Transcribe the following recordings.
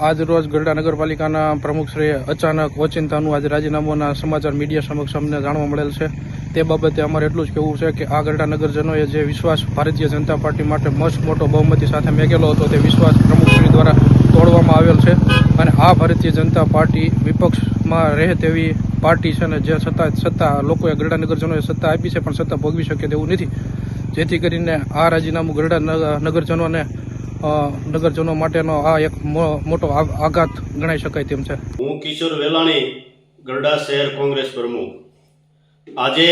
આજ રોજ ગરડા નગરપાલિકાના પ્રમુખશ્રીએ અચાનક ઓચિંતાનું આજે રાજીનામાના સમાચાર મીડિયા સમક્ષ અમને જાણવા મળેલ છે. તે બાબતે અમારે એટલું જ કહેવું છે કે આ ગરડા નગરજનોએ જે વિશ્વાસ ભારતીય જનતા પાર્ટી માટે મસ્ત મોટો બહુમતી સાથે મેકેલો હતો તે વિશ્વાસ પ્રમુખશ્રી દ્વારા તોડવામાં આવેલ છે અને આ ભારતીય જનતા પાર્ટી વિપક્ષમાં રહે તેવી પાર્ટી છે ને જે સત્તા સત્તા લોકોએ ગરડા નગરજનોએ સત્તા આપી છે પણ સત્તા ભોગવી શકે તેવું નથી. જેથી કરીને આ રાજીનામું ગરડા નગરજનોને નગરજનો માટેનો આ એક મોટો આઘાત ગણાઈ શકાય તેમ છે. હું કિશોર વેલાણી ગરડા શહેર કોંગ્રેસ પ્રમુખ. આજે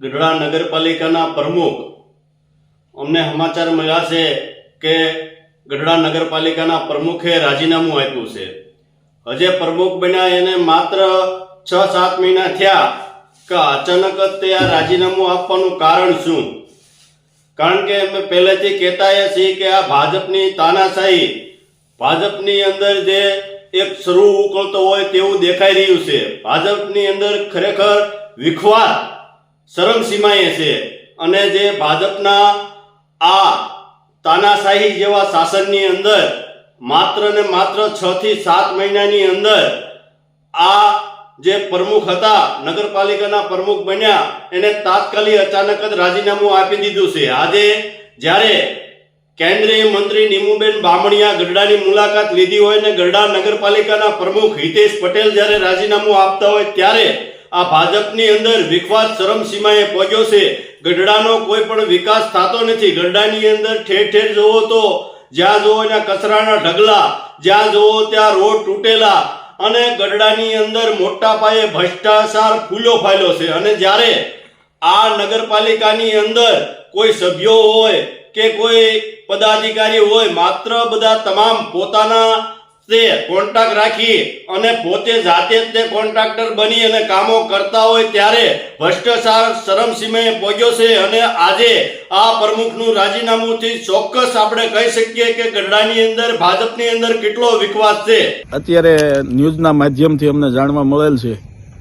ગઢડા નગરપાલિકાના પ્રમુખ અમને સમાચાર મળ્યા છે કે ગઢડા નગરપાલિકાના પ્રમુખે રાજીનામું આપ્યું છે. હજે પ્રમુખ બન્યા એને માત્ર છ સાત મહિના થયા કે અચાનક જ તે આ રાજીનામું આપવાનું કારણ શું? કારણ કે અમે પહેલેથી કહેતા છીએ કે આ ભાજપની તાનાશાહી, ભાજપની અંદર જે એક સરૂ ઉકળતો હોય તેવું દેખાઈ રહ્યું છે. ભાજપની અંદર ખરેખર વિખવાદ શરમસીમાએ છે. અને જે ભાજપના આ તાનાશાહી જેવા શાસનની અંદર માત્ર ને માત્ર છ થી સાત મહિનાની અંદર આ જે પ્રમુખ હતા, નગરપાલિકાના પ્રમુખ બન્યા, એને તાત્કાલિક અચાનક જ રાજીનામું આપી દીધું છે. આજે જ્યારે કેન્દ્રીય મંત્રી નીમુબેન બામણિયા ગરડાની મુલાકાત લીધી હોય ને ગરડા નગરપાલિકાના પ્રમુખ હિતેશ પટેલ જ્યારે રાજીનામું આપતા હોય ત્યારે આ ભાજપની અંદર વિખવાદ ચરમસીમાએ પહોંચ્યો છે. ગઢડાનો કોઈ પણ વિકાસ થતો નથી. ગઢડાની અંદર ઠેર ઠેર જોવો તો જ્યાં જોવો ત્યાં કચરાના ઢગલા, જ્યાં જોવો ત્યાં રોડ તૂટેલા અને ગઢડાની અંદર મોટા પાયે ભ્રષ્ટાચાર ફૂલો ફાયલો છે. અને જ્યારે આ નગરપાલિકાની અંદર કોઈ સભ્યો હોય કે કોઈ પદાધિકારી હોય, માત્ર બધા તમામ પોતાના તે કોન્ટ્રાક્ટ રાખી અને પોતે જાતે જ તે કોન્ટ્રાક્ટર બની અને કામો કરતા હોય ત્યારે ભ્રષ્ટાચાર શરમસીમાએ પહોંચ્યો છે અને આજે આ પ્રમુખનું રાજીનામુંથી ચોક્કસ આપણે કહી શકીએ કે ગઢડાની અંદર, ભાજપની અંદર કેટલો વિકવાસ છે. અત્યારે ન્યૂઝના માધ્યમથી અમને જાણવા મળેલ છે,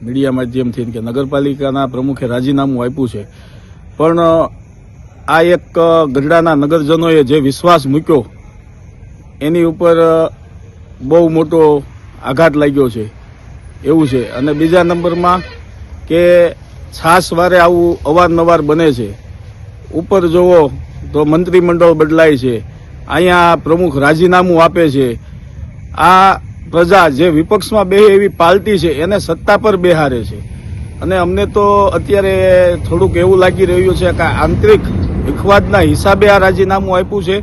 મીડિયા માધ્યમથી કે નગરપાલિકાના પ્રમુખે રાજીનામું આપ્યું છે. પણ, આ એક ગઢડાના નગરજનોએ જે વિશ્વાસ મૂક્યો, એની ઉપર બહુ મોટો આઘાત લાગ્યો છે. એવું છે. અને બીજા નંબરમાં કે છાસ વારે આવું અવારનવાર બને છે. ઉપર જુઓ તો મંત્રીમંડળ બદલાય છે. અહીંયા પ્રમુખ રાજીનામું આપે છે. આ પ્રજા જે વિપક્ષમાં બે એવી પાર્ટી છે, એને સત્તા પર બેહારે છે. અને અમને તો અત્યારે થોડુંક એવું લાગી રહ્યું છે કે આંતરિક વિખવાદના હિસાબે આ રાજીનામું આપ્યું છે.